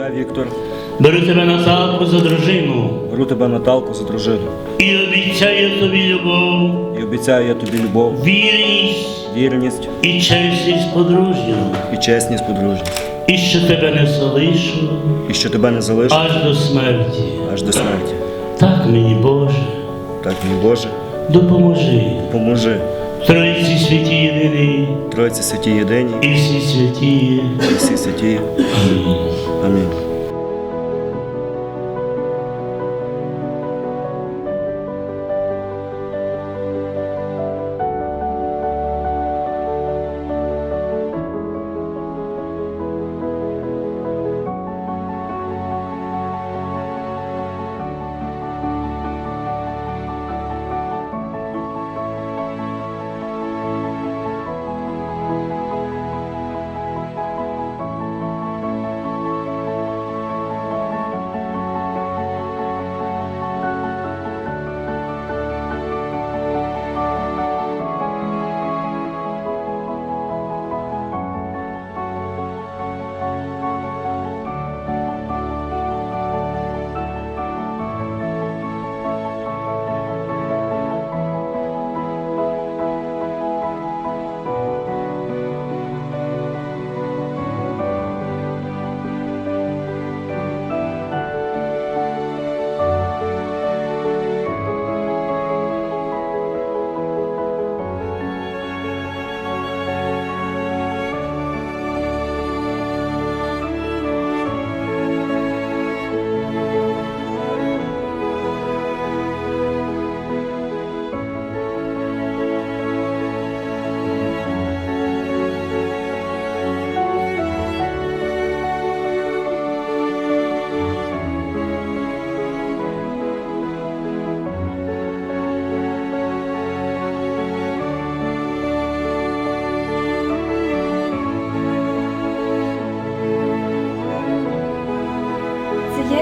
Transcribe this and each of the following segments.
Я, Віктор, Беру тебе Наталку за дружину. Беру тебе Наталку за дружину. І обіцяю тобі любов, і обіцяю я тобі любов, вірність. Вірність. І чесність подружню, і чесність подружню, і що тебе не залишу. І що тебе не залишу. Аж до смерті. аж до смерті. Так мені Боже, Так, мій Боже, допоможи. поможи. Тройці святі єдині, Тройці святі єдині і всі святі. і всі святі. Амінь. Амінь.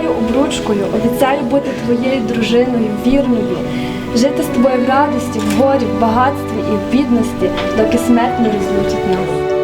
Цією обручкою обіцяю бути твоєю дружиною, вірною, жити з тобою в радості, в горі, в багатстві і в бідності, доки смерть не розлучить нас.